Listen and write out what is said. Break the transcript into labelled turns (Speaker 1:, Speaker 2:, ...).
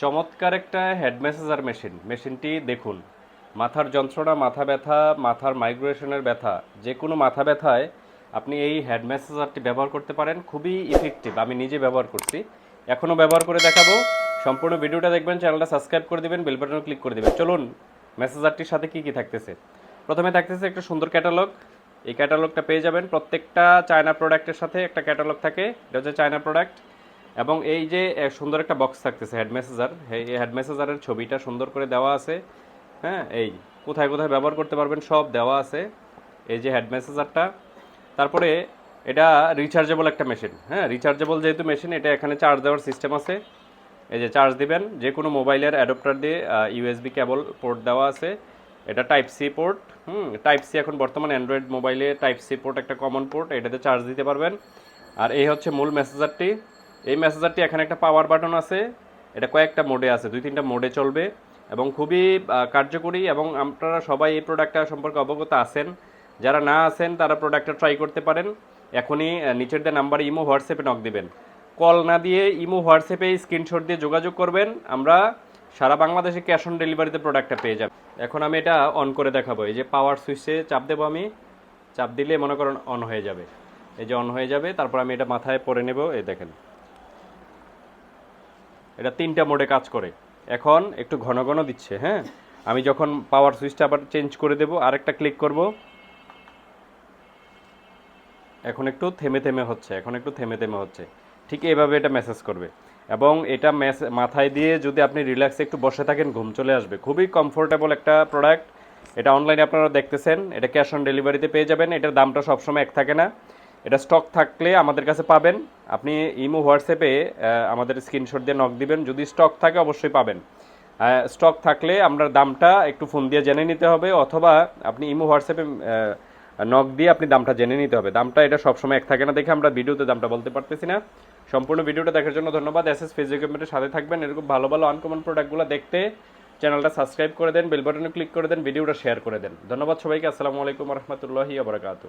Speaker 1: চমৎকার একটা head massager machine মেশিনটি দেখুন, মাথার যন্ত্রণা, মাথা ব্যথা, মাথার মাইগ্রেশনের ব্যথা, যে কোনো মাথা ব্যথায় আপনি এই হেড ম্যাসেজারটি ব্যবহার করতে পারেন। খুবই ইফেক্টিভ আমি নিজে ব্যবহার করছি। এখনও ব্যবহার করে দেখাবো। সম্পূর্ণ ভিডিওটা দেখবেন, চ্যানেলটা সাবস্ক্রাইব করে দিবেন বেল ক্লিক করে দিবেন। চলুন ম্যাসেজারটির সাথে কি কি থাকতেছে? প্রথমে থাকতেছে একটা সুন্দর ক্যাটালগ এই ক্যাটালগটা পেয়ে যাবেন। প্রত্যেকটা চায়না প্রোডাক্টের সাথে একটা ক্যাটালগ থাকে। এটা হচ্ছে চায়না প্রোডাক্ট এবং এই যে সুন্দর একটা বক্স থাকতেছে হেড মেসেজার এই হেড মেসেজারের ছবিটা সুন্দর করে দেওয়া আছে। হ্যাঁ এই, কোথায় কোথায় ব্যবহার করতে পারবেন সব দেওয়া আছে। এই যে হেড মেসেজারটা তারপরে এটা রিচার্জেবল একটা মেশিন হ্যাঁ রিচার্জেবল যেহেতু মেশিন এটা এখানে চার্জ দেওয়ার সিস্টেম আছে। এই যে চার্জ দিবেন, যে কোনো মোবাইলের অ্যাডপ্টার দিয়ে ইউএসবি কেবল পোর্ট দেওয়া আছে। এটা টাইপ সি পোর্ট হুম টাইপ সি এখন বর্তমানে অ্যান্ড্রয়েড মোবাইলে টাইপ সি পোর্ট একটা কমন পোর্ট এটাতে চার্জ দিতে পারবেন। আর এই হচ্ছে মূল মেসেজারটি এই মেসেজারটি এখানে একটা পাওয়ার বাটন আছে। এটা কয়েকটা মোডে আছে, দুই তিনটা মোডে চলবে এবং খুবই কার্যকরী এবং আপনারা সবাই এই প্রোডাক্টটা সম্পর্কে অবগত আছেন। যারা না আছেন, তারা প্রোডাক্টটা ট্রাই করতে পারেন। এখনই নিচের দিয়ে নাম্বারে ইমো হোয়াটসঅ্যাপে নক দেবেন। কল না দিয়ে ইমো হোয়াটসঅ্যাপে স্ক্রিনশট দিয়ে যোগাযোগ করবেন। আমরা সারা বাংলাদেশে ক্যাশ অন ডেলিভারিতে প্রোডাক্টটা পেয়ে যাব। এখন আমি এটা অন করে দেখাবো। এই যে পাওয়ার সুইচে চাপ দেবো আমি। চাপ দিলে মনে করেন অন হয়ে যাবে। এই যে অন হয়ে যাবে, তারপর আমি এটা মাথায় পরে নেব। এই দেখেন। এটা তিনটা মোডে কাজ করে। এখন একটু ঘন ঘন দিচ্ছে হ্যাঁ? আমি যখন পাওয়ার সুইচটা আবার চেঞ্জ করে দেব, আরেকটা ক্লিক করব। এখন একটু থেমে থেমে হচ্ছে, এখন একটু থেমে থেমে হচ্ছে। ঠিক এইভাবে এটা মেসেজ করবে। এবং এটা মাথায় দিয়ে যদি আপনি রিল্যাক্সে একটু বসে থাকেন, ঘুম চলে আসবে। খুবই কমফোর্টেবল একটা প্রোডাক্ট এটা অনলাইনে আপনারা দেখতেছেন, এটা ক্যাশ অন ডেলিভারিতে পেয়ে যাবেন। এটার দামটা সবসময় এক থাকে না। এটা স্টক থাকলে আমাদের কাছে পাবেন। আপনি ইমো, হোয়াটসঅ্যাপে আমাদের স্ক্রিনশট দিয়ে নক দিবেন। যদি স্টক থাকে, অবশ্যই পাবেন। স্টক থাকলে আমরা দামটা একটু ফোন দিয়ে জেনে নিতে হবে, অথবা আপনি ইমো, হোয়াটসঅ্যাপে নক দিয়ে আপনি দামটা জেনে নিতে হবে। দামটা এটা সবসময় এক থাকে না দেখে আমরা ভিডিওতে দামটা বলতে পারতেছি না। সম্পূর্ণ ভিডিওটা দেখার জন্য ধন্যবাদ। এস এস ফেস ইকুইপমেন্টের সাথে থাকবেন। এরকম ভালো ভালো আনকমন প্রোডাক্টগুলো দেখতে চ্যানেলটা সাবস্ক্রাইব করে দেন বেল বাটনে ক্লিক করে দেন, ভিডিওটা শেয়ার করে দেন। ধন্যবাদ সবাইকে। আসসালামু আলাইকুম রহমতুল্লাহি আবরাকাতু